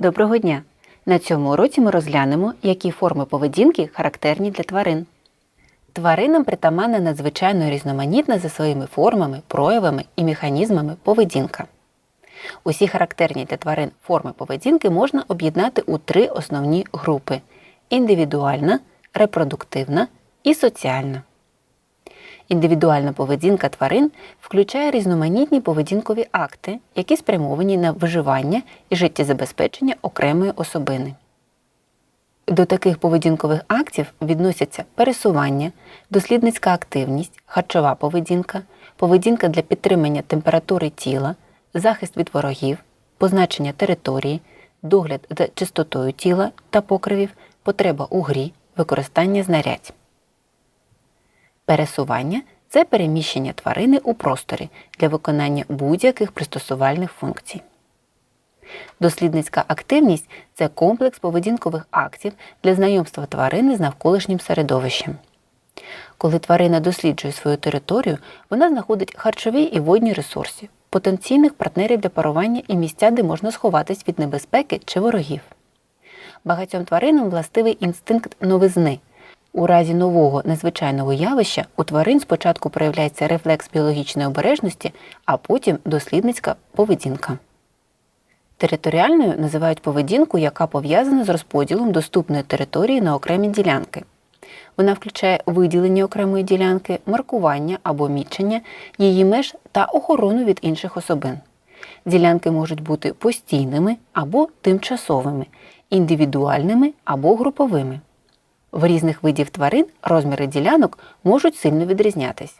Доброго дня! На цьому уроці ми розглянемо, які форми поведінки характерні для тварин. Тваринам притаманна надзвичайно різноманітна за своїми формами, проявами і механізмами поведінка. Усі характерні для тварин форми поведінки можна об'єднати у три основні групи: індивідуальна, репродуктивна і соціальна. Індивідуальна поведінка тварин включає різноманітні поведінкові акти, які спрямовані на виживання і життєзабезпечення окремої особини. До таких поведінкових актів відносяться пересування, дослідницька активність, харчова поведінка, поведінка для підтримання температури тіла, захист від ворогів, позначення території, догляд за чистотою тіла та покривів, потреба у грі, використання знарядь. Пересування це переміщення тварини у просторі для виконання будь-яких пристосувальних функцій. Дослідницька активність це комплекс поведінкових актів для знайомства тварини з навколишнім середовищем. Коли тварина досліджує свою територію, вона знаходить харчові і водні ресурси, потенційних партнерів для парування і місця, де можна сховатись від небезпеки чи ворогів. Багатьом тваринам властивий інстинкт новизни. У разі нового незвичайного явища у тварин спочатку проявляється рефлекс біологічної обережності, а потім дослідницька поведінка. Територіальною називають поведінку, яка пов'язана з розподілом доступної території на окремі ділянки. Вона включає виділення окремої ділянки, маркування або мічення її меж та охорону від інших особин. Ділянки можуть бути постійними або тимчасовими, індивідуальними або груповими. В різних видів тварин розміри ділянок можуть сильно відрізнятись.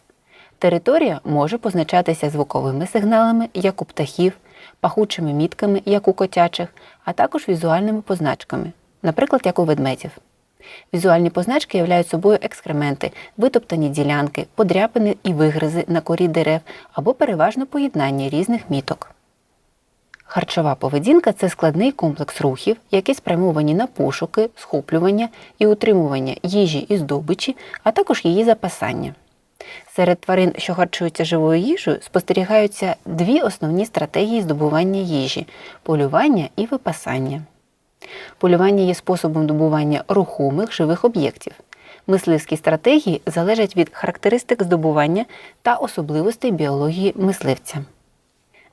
Територія може позначатися звуковими сигналами, як у птахів, пахучими мітками, як у котячих, а також візуальними позначками, наприклад, як у ведмедів. Візуальні позначки являють собою екскременти, витоптані ділянки, подряпини і вигризи на корі дерев або переважно поєднання різних міток. Харчова поведінка це складний комплекс рухів, які спрямовані на пошуки, схоплювання і утримування їжі і здобичі, а також її запасання. Серед тварин, що харчуються живою їжею, спостерігаються дві основні стратегії здобування їжі полювання і випасання. Полювання є способом добування рухомих живих об'єктів. Мисливські стратегії залежать від характеристик здобування та особливостей біології мисливця.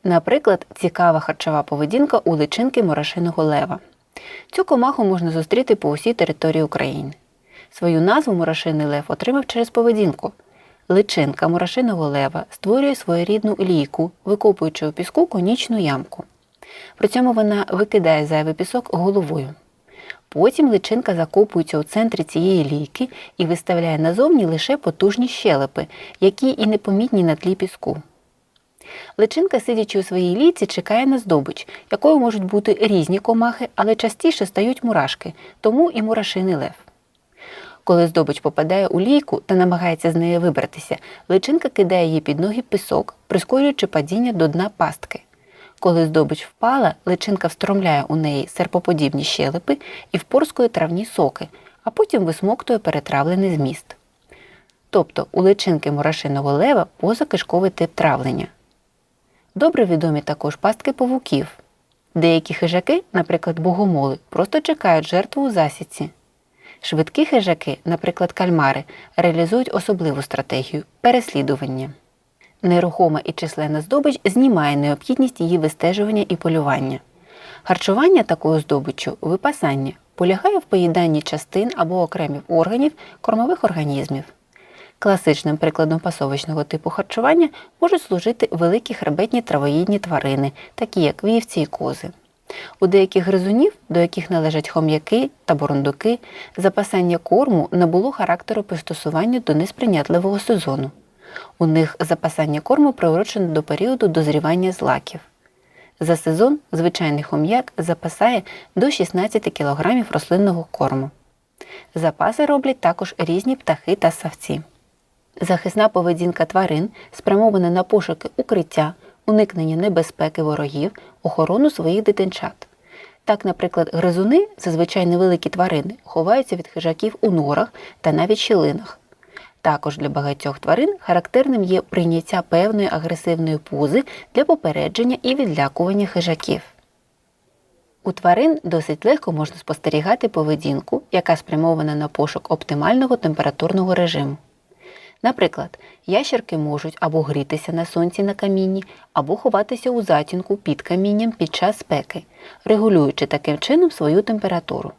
Наприклад, цікава харчова поведінка у личинки морошиного лева. Цю комаху можна зустріти по усій території України. Свою назву морошиний лев отримав через поведінку. Личинка морошиного лева створює своєрідну лійку, викопуючи у піску конічну ямку. При цьому вона викидає зайвий пісок головою. Потім личинка закопується у центрі цієї лійки і виставляє назовні лише потужні щелепи, які і непомітні на тлі піску. Личинка, сидячи у своїй лійці, чекає на здобич, якою можуть бути різні комахи, але частіше стають мурашки, тому і мурашиний лев. Коли здобич попадає у лійку та намагається з неї вибратися, личинка кидає їй під ноги пісок, прискорюючи падіння до дна пастки. Коли здобич впала, личинка встромляє у неї серпоподібні щелепи і впорскує травні соки, а потім висмоктує перетравлений зміст. Тобто у личинки мурашиного лева позакишковий тип травлення. Добре відомі також пастки павуків. Деякі хижаки, наприклад, богомоли, просто чекають жертву у засідці. Швидкі хижаки, наприклад, кальмари, реалізують особливу стратегію переслідування. Нерухома і численна здобич знімає необхідність її вистежування і полювання. Харчування такою здобиччю випасання полягає в поїданні частин або окремих органів кормових організмів. Класичним прикладом пасовочного типу харчування можуть служити великі хребетні травоїдні тварини, такі як вівці і кози. У деяких гризунів, до яких належать хом'яки та бурундуки, запасання корму набуло характеру пристосування до несприйнятливого сезону. У них запасання корму приурочено до періоду дозрівання злаків. За сезон звичайний хом'як запасає до 16 кг рослинного корму. Запаси роблять також різні птахи та савці. Захисна поведінка тварин спрямована на пошуки укриття, уникнення небезпеки ворогів, охорону своїх дитинчат. Так, наприклад, гризуни, зазвичай невеликі тварини, ховаються від хижаків у норах та навіть щілинах. Також для багатьох тварин характерним є прийняття певної агресивної пози для попередження і відлякування хижаків. У тварин досить легко можна спостерігати поведінку, яка спрямована на пошук оптимального температурного режиму. Наприклад, ящерки можуть або грітися на сонці на камінні, або ховатися у затінку під камінням під час спеки, регулюючи таким чином свою температуру.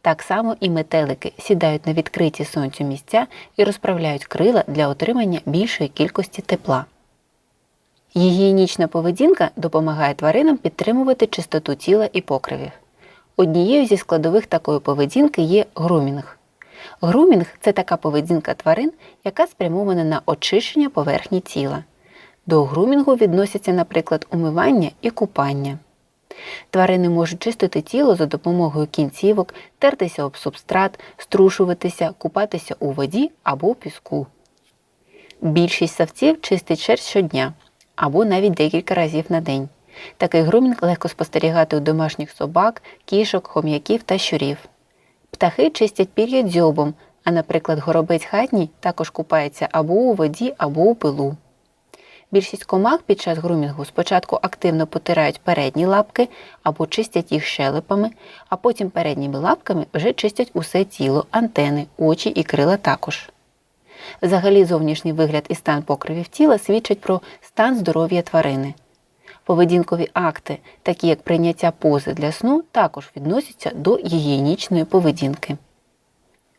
Так само і метелики сідають на відкриті сонцю місця і розправляють крила для отримання більшої кількості тепла. Гігієнічна поведінка допомагає тваринам підтримувати чистоту тіла і покривів. Однією зі складових такої поведінки є грумінг. Грумінг це така поведінка тварин, яка спрямована на очищення поверхні тіла. До грумінгу відносяться, наприклад, умивання і купання. Тварини можуть чистити тіло за допомогою кінцівок, тертися об субстрат, струшуватися, купатися у воді або піску. Більшість савців чистить шерсть щодня або навіть декілька разів на день. Такий грумінг легко спостерігати у домашніх собак, кішок, хом'яків та щурів. Птахи чистять пір'я дзьобом, а, наприклад, горобець хатній також купається або у воді, або у пилу. Більшість комах під час грумінгу спочатку активно потирають передні лапки або чистять їх щелепами, а потім передніми лапками вже чистять усе тіло, антени, очі і крила також. Взагалі зовнішній вигляд і стан покривів тіла свідчать про стан здоров'я тварини. Поведінкові акти, такі як прийняття пози для сну, також відносяться до гігієнічної поведінки.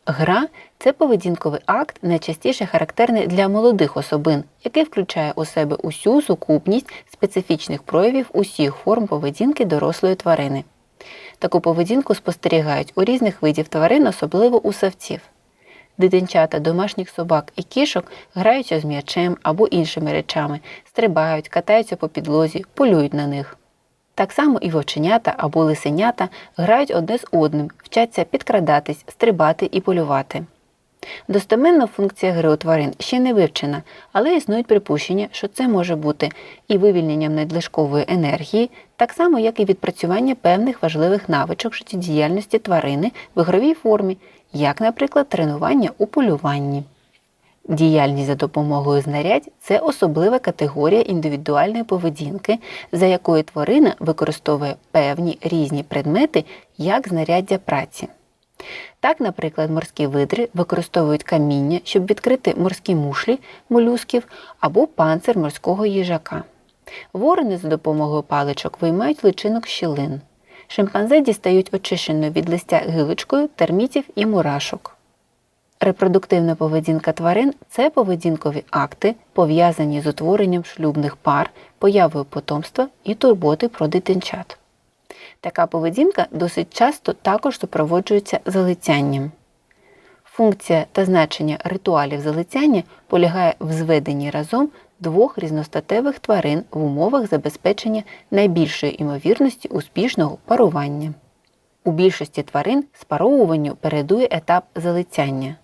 Гра це поведінковий акт, найчастіше характерний для молодих особин, який включає у себе усю сукупність специфічних проявів усіх форм поведінки дорослої тварини. Таку поведінку спостерігають у різних видів тварин, особливо у савців. Дитинчата домашніх собак і кішок граються з м'ячем або іншими речами, стрибають, катаються по підлозі, полюють на них. Так само і вовченята або лисенята грають одне з одним, вчаться підкрадатись, стрибати і полювати. Достеменна функція гри у тварин ще не вивчена, але існують припущення, що це може бути і вивільненням надлишкової енергії, так само, як і відпрацювання певних важливих навичок життєдіяльності тварини в ігровій формі, як, наприклад, тренування у полюванні. Діяльність за допомогою знарядь це особлива категорія індивідуальної поведінки, за якою тварина використовує певні різні предмети як знаряддя праці. Так, наприклад, морські видри використовують каміння, щоб відкрити морські мушлі молюсків або панцир морського їжака. Ворони за допомогою паличок виймають личинок щілин. Шимпанзе дістають очищеною від листя гилочкою термітів і мурашок. Репродуктивна поведінка тварин це поведінкові акти, пов'язані з утворенням шлюбних пар, появою потомства і турботи про дитинчат. Така поведінка досить часто також супроводжується залицянням. Функція та значення ритуалів залицяння полягає в зведенні разом двох різностатевих тварин в умовах забезпечення найбільшої імовірності успішного парування. У більшості тварин спаровуванню передує етап залицяння.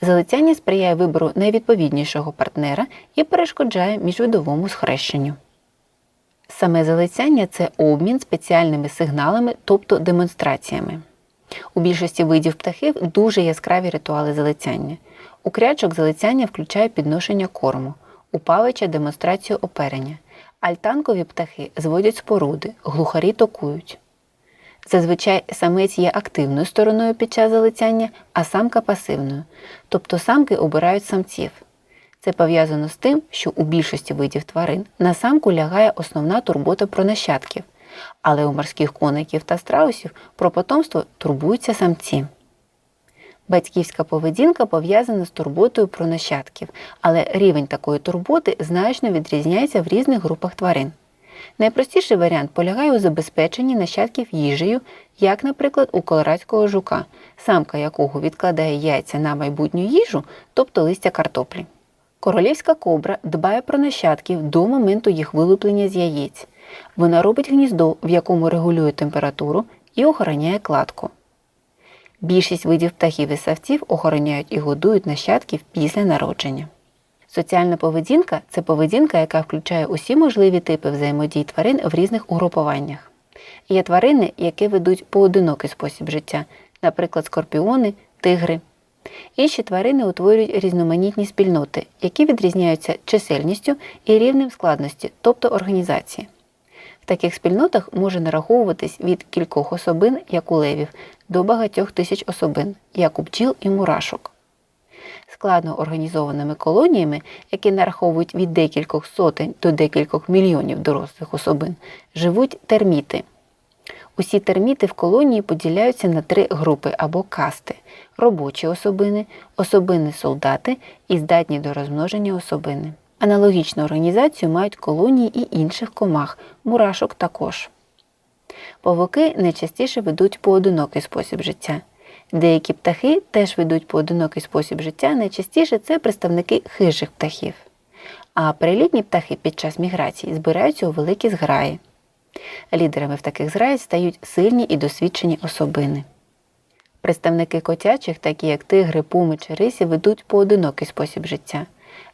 Залицяння сприяє вибору найвідповіднішого партнера і перешкоджає міжвидовому схрещенню. Саме залицяння це обмін спеціальними сигналами, тобто демонстраціями. У більшості видів птахів дуже яскраві ритуали залицяння. У крячок залицяння включає підношення корму, у павича демонстрацію оперення. Альтанкові птахи зводять споруди, глухарі токують. Зазвичай самець є активною стороною під час залицяння, а самка пасивною, тобто самки обирають самців. Це пов'язано з тим, що у більшості видів тварин на самку лягає основна турбота про нащадків, але у морських коників та страусів про потомство турбуються самці. Батьківська поведінка пов'язана з турботою про нащадків, але рівень такої турботи значно відрізняється в різних групах тварин. Найпростіший варіант полягає у забезпеченні нащадків їжею, як, наприклад, у колорадського жука, самка якого відкладає яйця на майбутню їжу, тобто листя картоплі. Королівська кобра дбає про нащадків до моменту їх вилуплення з яєць. Вона робить гніздо, в якому регулює температуру і охороняє кладку. Більшість видів птахів і савців охороняють і годують нащадків після народження. Соціальна поведінка це поведінка, яка включає усі можливі типи взаємодій тварин в різних угрупуваннях. Є тварини, які ведуть поодинокий спосіб життя, наприклад, скорпіони, тигри. Інші тварини утворюють різноманітні спільноти, які відрізняються чисельністю і рівнем складності, тобто організації. В таких спільнотах може нараховуватись від кількох особин, як у левів, до багатьох тисяч особин, як у бджіл і мурашок. Складно організованими колоніями, які нараховують від декількох сотень до декількох мільйонів дорослих особин, живуть терміти. Усі терміти в колонії поділяються на три групи або касти: робочі особини, особини солдати і здатні до розмноження особини. Аналогічну організацію мають колонії і інших комах, мурашок також. Павуки найчастіше ведуть поодинокий спосіб життя. Деякі птахи теж ведуть поодинокий спосіб життя, найчастіше це представники хижих птахів. А перелітні птахи під час міграції збираються у великі зграї. Лідерами в таких зграях стають сильні і досвідчені особини. Представники котячих, такі як тигри, пуми чи рисі, ведуть поодинокий спосіб життя.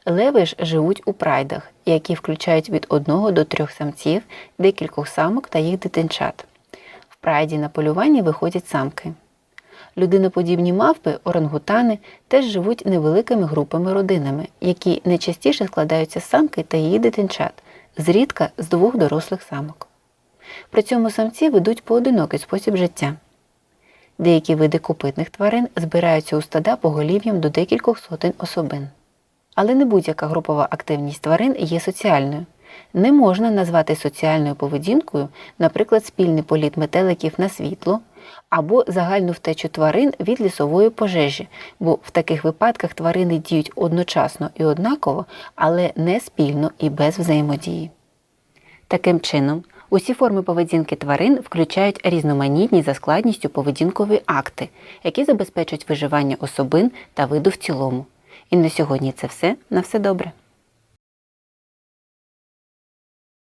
Леви ж живуть у прайдах, які включають від одного до трьох самців, декількох самок та їх дитинчат. В прайді на полювання виходять самки. Людиноподібні мавпи, орангутани теж живуть невеликими групами родинами, які найчастіше складаються з самки та її дитинчат, зрідка з двох дорослих самок. При цьому самці ведуть поодинокий спосіб життя. Деякі види копитних тварин збираються у стада поголів'ям до декількох сотень особин. Але не будь-яка групова активність тварин є соціальною. Не можна назвати соціальною поведінкою, наприклад, спільний політ метеликів на світло або загальну втечу тварин від лісової пожежі, бо в таких випадках тварини діють одночасно і однаково, але не спільно і без взаємодії. Таким чином, усі форми поведінки тварин включають різноманітні за складністю поведінкові акти, які забезпечують виживання особин та виду в цілому. І на сьогодні це все. На все добре.